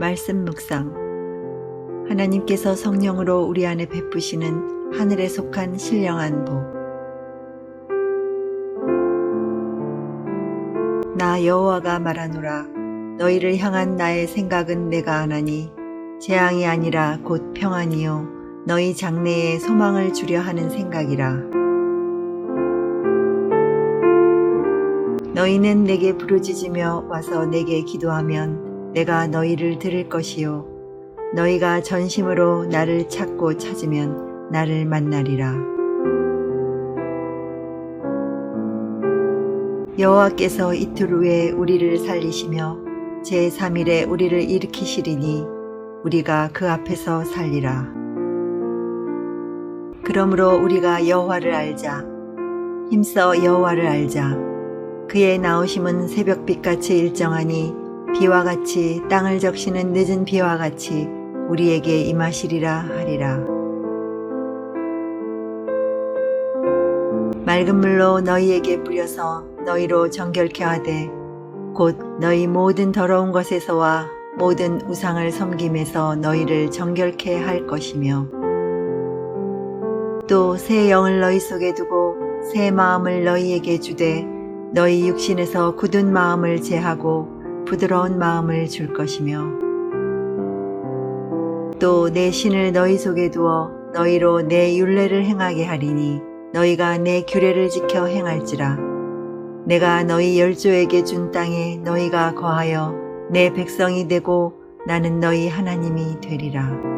말씀 묵상. 하나님께서 성령으로 우리 안에 베푸시는 하늘에 속한 신령한 복. 나 여호와가 말하노라. 너희를 향한 나의 생각은 내가 아나니 재앙이 아니라 곧 평안이요. 너희 장래에 소망을 주려 하는 생각이라. 너희는 내게 부르짖으며 와서 내게 기도하면 내가 너희를 들을 것이요. 너희가 전심으로 나를 찾고 찾으면 나를 만나리라. 여호와께서 이틀 후에 우리를 살리시며 제3일에 우리를 일으키시리니 우리가 그 앞에서 살리라. 그러므로 우리가 여호와를 알자. 힘써 여호와를 알자. 그의 나오심은 새벽빛같이 일정하니 비와 같이 땅을 적시는 늦은 비와 같이 우리에게 임하시리라 하리라. 맑은 물로 너희에게 뿌려서 너희로 정결케 하되 곧 너희 모든 더러운 것에서와 모든 우상을 섬김에서 너희를 정결케 할 것이며 또 새 영을 너희 속에 두고 새 마음을 너희에게 주되 너희 육신에서 굳은 마음을 제하고 부드러운 마음을 줄 것이며 또 내 신을 너희 속에 두어 너희로 내 율례를 행하게 하리니 너희가 내 규례를 지켜 행할지라 내가 너희 열조에게 준 땅에 너희가 거하여 내 백성이 되고 나는 너희 하나님이 되리라.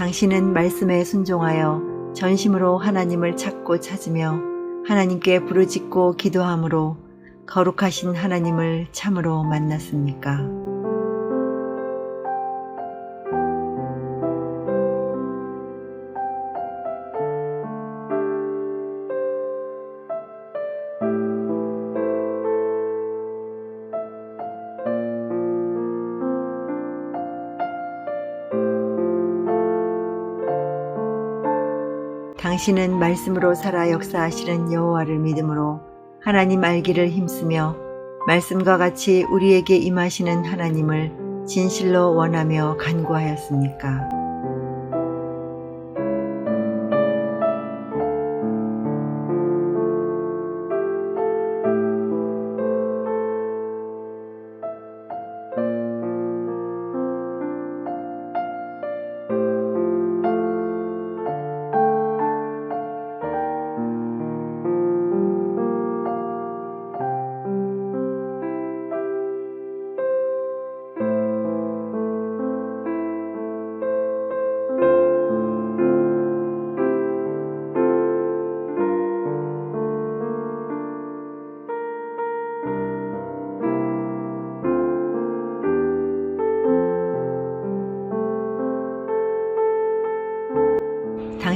당신은 말씀에 순종하여 전심으로 하나님을 찾고 찾으며 하나님께 부르짖고 기도함으로 거룩하신 하나님을 참으로 만났습니까? 당신은 말씀으로 살아 역사하시는 여호와를 믿음으로 하나님 알기를 힘쓰며 말씀과 같이 우리에게 임하시는 하나님을 진실로 원하며 간구하였습니까?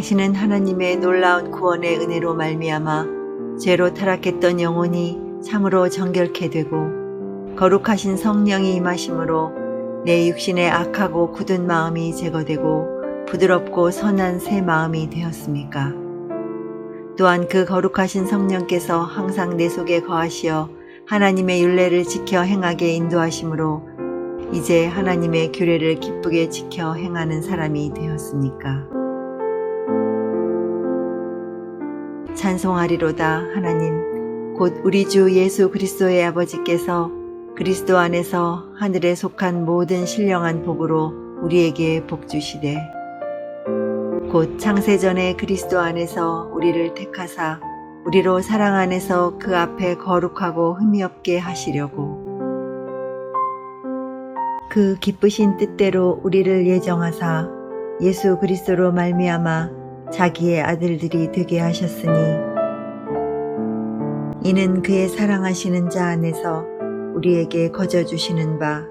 당신은 하나님의 놀라운 구원의 은혜로 말미암아 죄로 타락했던 영혼이 참으로 정결케 되고 거룩하신 성령이 임하심으로 내 육신의 악하고 굳은 마음이 제거되고 부드럽고 선한 새 마음이 되었습니까? 또한 그 거룩하신 성령께서 항상 내 속에 거하시어 하나님의 윤례를 지켜 행하게 인도하심으로 이제 하나님의 규례를 기쁘게 지켜 행하는 사람이 되었습니까? 찬송하리로다 하나님. 곧 우리 주 예수 그리스도의 아버지께서 그리스도 안에서 하늘에 속한 모든 신령한 복으로 우리에게 복 주시되 곧 창세전에 그리스도 안에서 우리를 택하사 우리로 사랑 안에서 그 앞에 거룩하고 흠이 없게 하시려고. 그 기쁘신 뜻대로 우리를 예정하사 예수 그리스도로 말미암아 자기의 아들들이 되게 하셨으니 이는 그의 사랑하시는 자 안에서 우리에게 거저 주시는 바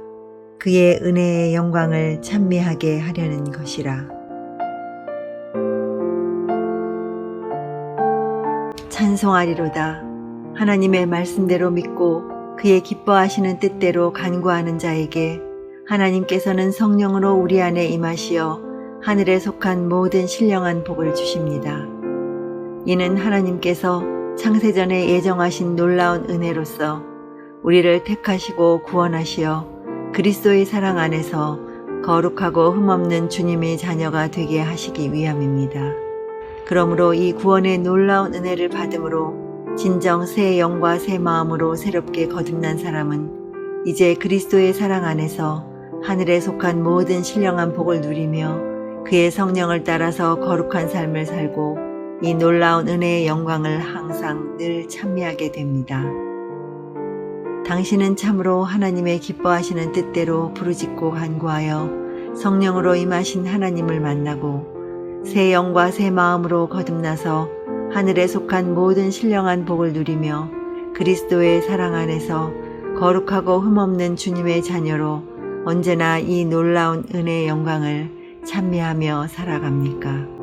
그의 은혜의 영광을 찬미하게 하려는 것이라. 찬송하리로다. 하나님의 말씀대로 믿고 그의 기뻐하시는 뜻대로 간구하는 자에게 하나님께서는 성령으로 우리 안에 임하시어 하늘에 속한 모든 신령한 복을 주십니다. 이는 하나님께서 창세전에 예정하신 놀라운 은혜로서 우리를 택하시고 구원하시어 그리스도의 사랑 안에서 거룩하고 흠없는 주님의 자녀가 되게 하시기 위함입니다. 그러므로 이 구원의 놀라운 은혜를 받음으로 진정 새 영과 새 마음으로 새롭게 거듭난 사람은 이제 그리스도의 사랑 안에서 하늘에 속한 모든 신령한 복을 누리며 그의 성령을 따라서 거룩한 삶을 살고 이 놀라운 은혜의 영광을 항상 늘 찬미하게 됩니다. 당신은 참으로 하나님의 기뻐하시는 뜻대로 부르짖고 간구하여 성령으로 임하신 하나님을 만나고 새 영과 새 마음으로 거듭나서 하늘에 속한 모든 신령한 복을 누리며 그리스도의 사랑 안에서 거룩하고 흠없는 주님의 자녀로 언제나 이 놀라운 은혜의 영광을 찬미하며 살아갑니까?